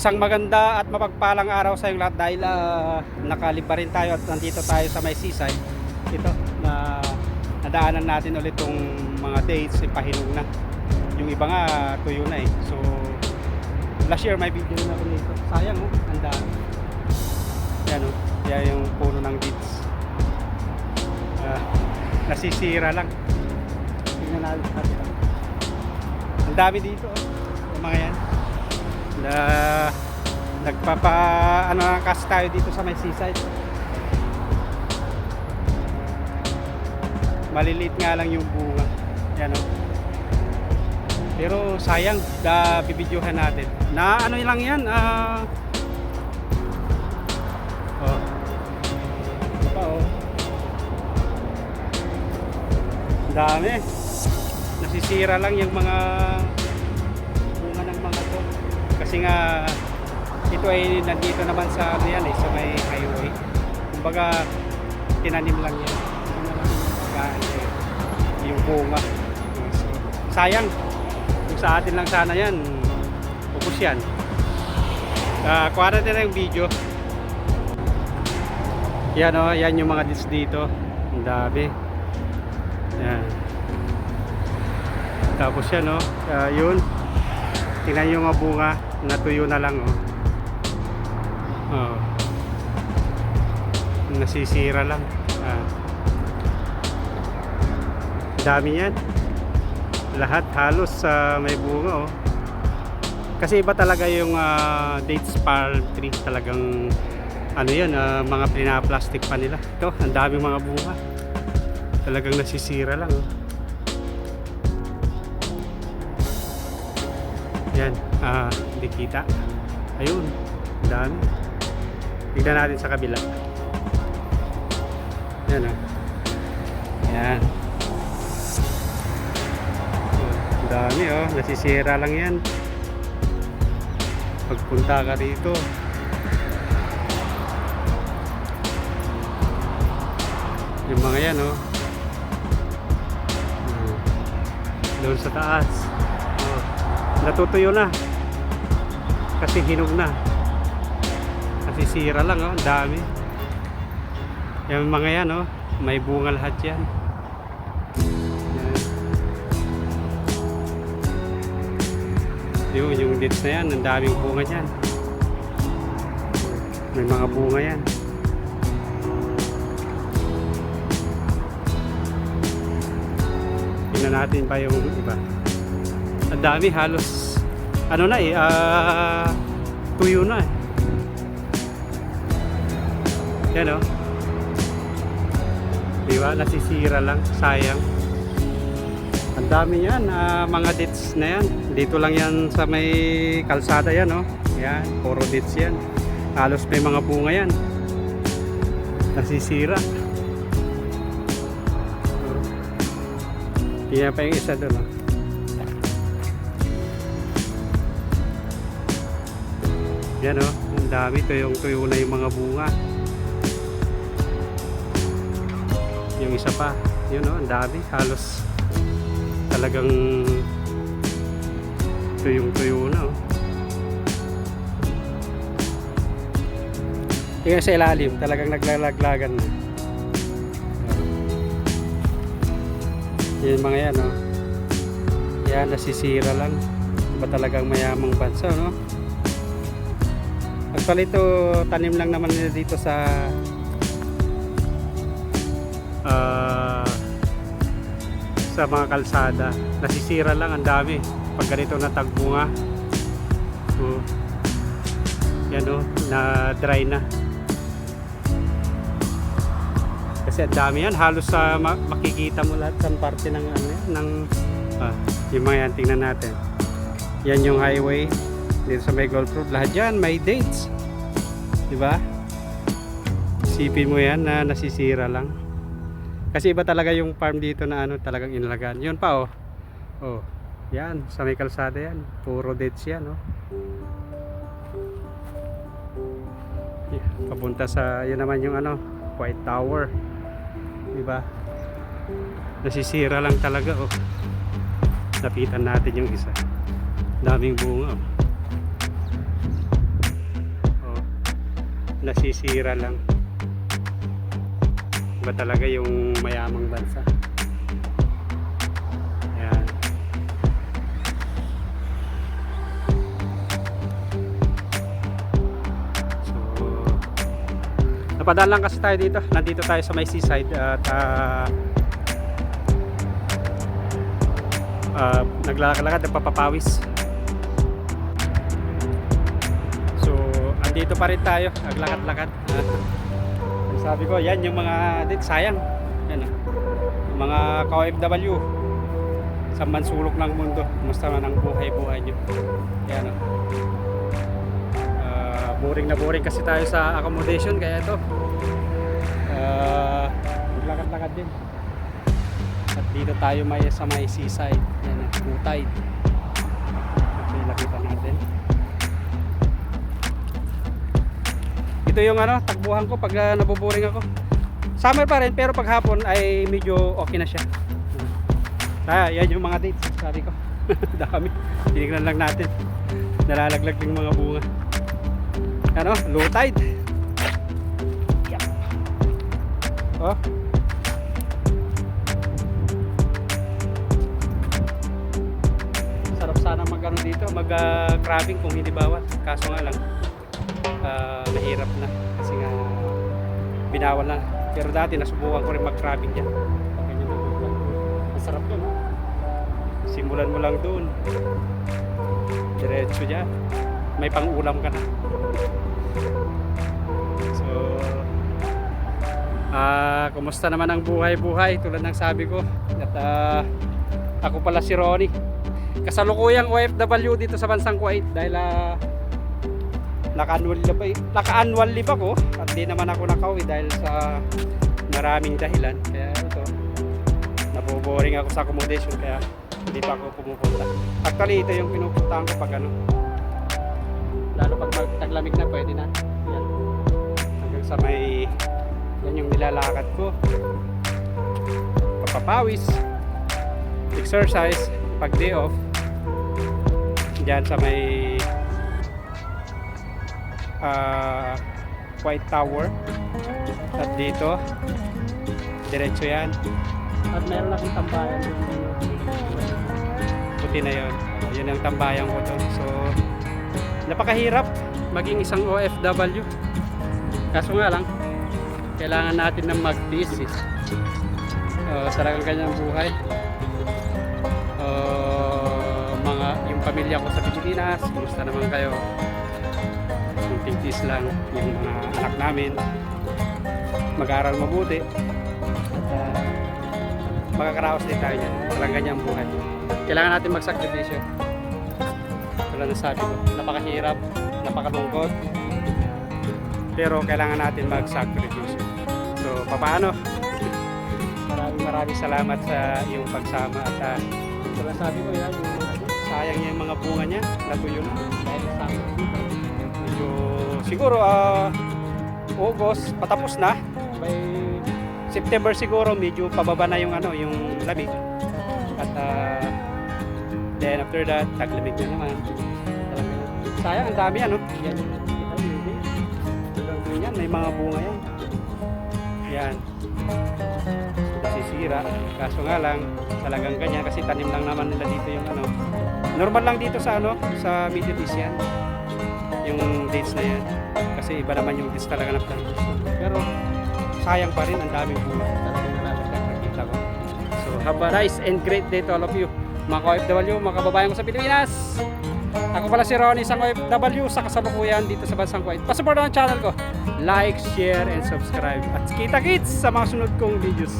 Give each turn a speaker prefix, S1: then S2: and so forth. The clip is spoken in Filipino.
S1: Isang maganda at mapagpalang araw sa iyong lahat dahil uh, nakaliba rin tayo at nandito tayo sa may seaside. Ito na nadaanan natin ulit tong mga dates, ipahinog na. Yung iba nga tuyo na eh. So last year may video na ako nito. Sayang oh, ang dami. Yan oh, yan yung puno ng dates. Ah, nasisira lang. Tingnan natin. Ang dami dito oh. Mga yan. Na nagpapa ano lang kasi tayo dito sa may seaside. Maliliit nga lang yung bunga. Yan oh. Pero sayang, da bibidyohan natin. Na ano lang yan, ah Oh. Ito pa oh. Dami. Nasisira lang yung mga Kasi nga ito ay nandito naman sa ano yan eh, sa may highway. Kumbaga tinanim lang yan. Ano yung bunga. So, sayang. Kung sa atin lang sana yan, ubus yan. Uh, kuha na yung video. Yan o, yan yung mga dits dito. Ang dami. Yan. Tapos yan o, uh, yun. Tingnan yung mga bunga, natuyo na lang o. Oh. Nasisira lang. Ah. Dami yan. Lahat halos sa may bunga oh. Kasi iba talaga yung ah, dates palm tree talagang ano yan, ah, mga pinaplastic pa nila. Ito, ang daming mga bunga. Talagang nasisira lang. Oh. Yan, ah, hindi kita. Ayun, dami. Tignan natin sa kabila. Yan oh. Yan. Dami oh, nasisira lang yan. Pagpunta ka rito. Yung mga yan oh. Hmm. Doon sa taas. Natutuyo na. Kasi hinog na. Kasi sira lang oh, ang dami. Yung mga yan oh, may bunga lahat yan. Yan. Yun, yung dates na yan, ang daming bunga dyan. May mga bunga yan. Tingnan natin pa yung iba. Ang dami, halos, ano na eh, ah, tuyo na eh. Yan o. Di ba? Nasisira lang. Sayang. Ang dami yan. ah, mga dates na yan. Dito lang yan sa may kalsada yan. Oh. Yan. Puro dates yan. Halos may mga bunga yan. Nasisira. Tingnan pa yung isa doon. Oh. Yan oh. Ang dami. Tuyong tuyo na yung mga bunga. yung isa pa yun o, ang dami halos talagang tuyong tuyo na oh. tingnan sa ilalim talagang naglalaglagan na yan mga yan oh. yan nasisira lang ba talagang mayamang bansa no actually ito tanim lang naman nila dito sa ah, sa mga kalsada. Nasisira lang ang dami. Pag ganito na tagbunga so, yan o na dry na. Kasi ang dami yan halos sa ma- makikita mo lahat sa parte ng ano ng ah, yung mga yan. Tingnan natin. Yan yung highway dito sa may Gold Road lahat yan may dates di ba isipin mo yan na nasisira lang kasi iba talaga yung farm dito na ano talagang inalagaan. Yun pa oh. Oh. Yan, sa may kalsada yan. Puro dates yan oh. Yeah, papunta sa yun naman yung ano, White Tower. Di ba? Nasisira lang talaga oh. Lapitan natin yung isa. Daming bunga oh. Nasisira lang. Iba talaga yung mayamang bansa. Ayan. So, napadaan lang kasi tayo dito. Nandito tayo sa may seaside at ah, ah, naglalakad-lakad, nagpapapawis. So, andito pa rin tayo, naglakad-lakad. Sabi ko, yan yung mga, dit, sayang. Yan ah. Yung mga ka-OFW sa mansulok ng mundo. Kumusta man ang buhay-buhay nyo. Yan ah. Ah, boring na boring kasi tayo sa accommodation, kaya ito. Ah, naglakad-lakad din. At dito tayo may sa may seaside. Yan ah, Kutay. Okay, nakita natin. Ito yung ano, takbuhan ko pag uh, nabuboring ako. Summer pa rin pero pag hapon ay medyo okay na siya. Ah, yan yung mga dates, sabi ko. Dami. Tinignan lang natin. Nalalaglag ng mga bunga. Ano, low tide. Yup. Oh. Sarap sana mag dito, mag ah, crabbing kung hindi bawal. Kaso nga lang, ah, mahirap na. Kasi nga binawal na. Pero dati nasubukan ko rin mag crabbing dyan. Yun ang masarap yun simulan mo lang doon diretso dyan. May pang ulam ka na. So ah kumusta naman ang buhay buhay tulad ng sabi ko. At ah, ako pala si Ronnie. Kasalukuyang OFW dito sa bansang Kuwait dahil ah, naka-annual leave, pa- naka-annual leave ako. At di naman ako nakauwi dahil sa maraming dahilan. Kaya ito naboboring ako sa accommodation kaya hindi pa ako pumupunta. Actually ito yung pinupuntahan ko pag ano. Lalo pag taglamig na pwede na. Yan. Hanggang sa may yan yung nilalakad ko. Papapawis exercise pag day off. Dyan sa may ah, White Tower. At dito diretso yan. At meron akong tambayan. Puti na yun. Uh, yun ang tambayan ko doon so napakahirap maging isang OFW kaso nga lang kailangan natin ng magtiis eh. uh, talagang kanyang buhay. Uh, mga yung pamilya ko sa Pilipinas kumusta naman kayo tigtis lang yung mga anak namin. Mag-aral mabuti. At uh, makakaraos din tayo yan walang ganyang buhay. Kailangan natin magsakripisyo. Wala na sabi ko. Napakahirap napakalungkot. Pero kailangan natin magsakripisyo. So paano maraming maraming salamat sa iyong pagsama at uh, wala sabi ko yan. Sayang yung mga bunga niya. Natuyo na. Dahil sa siguro ah August patapos na. By September siguro medyo pababa na yung ano yung lamig. At ah, then after that taglamig na naman. Sayang ang dami ano? Yan yan may mga bunga yan. Yan. Nasisira. Kaso nga lang talagang ganyan kasi tanim lang naman nila dito yung ano. Normal lang dito sa ano sa Middle East yan yung dates na yan kasi iba naman yung dates talaga ng plantation pero sayang pa rin ang daming bunga talagang nalalagdag nakita so have a nice and great day to all of you mga ka-OFW, mga kababayan ko sa Pilipinas ako pala si Ronnie, isang OFW sa kasalukuyan dito sa Bansang Kuwait. Pasupport ang channel ko. Like, share, and subscribe. At kita-kits sa mga sunod kong videos.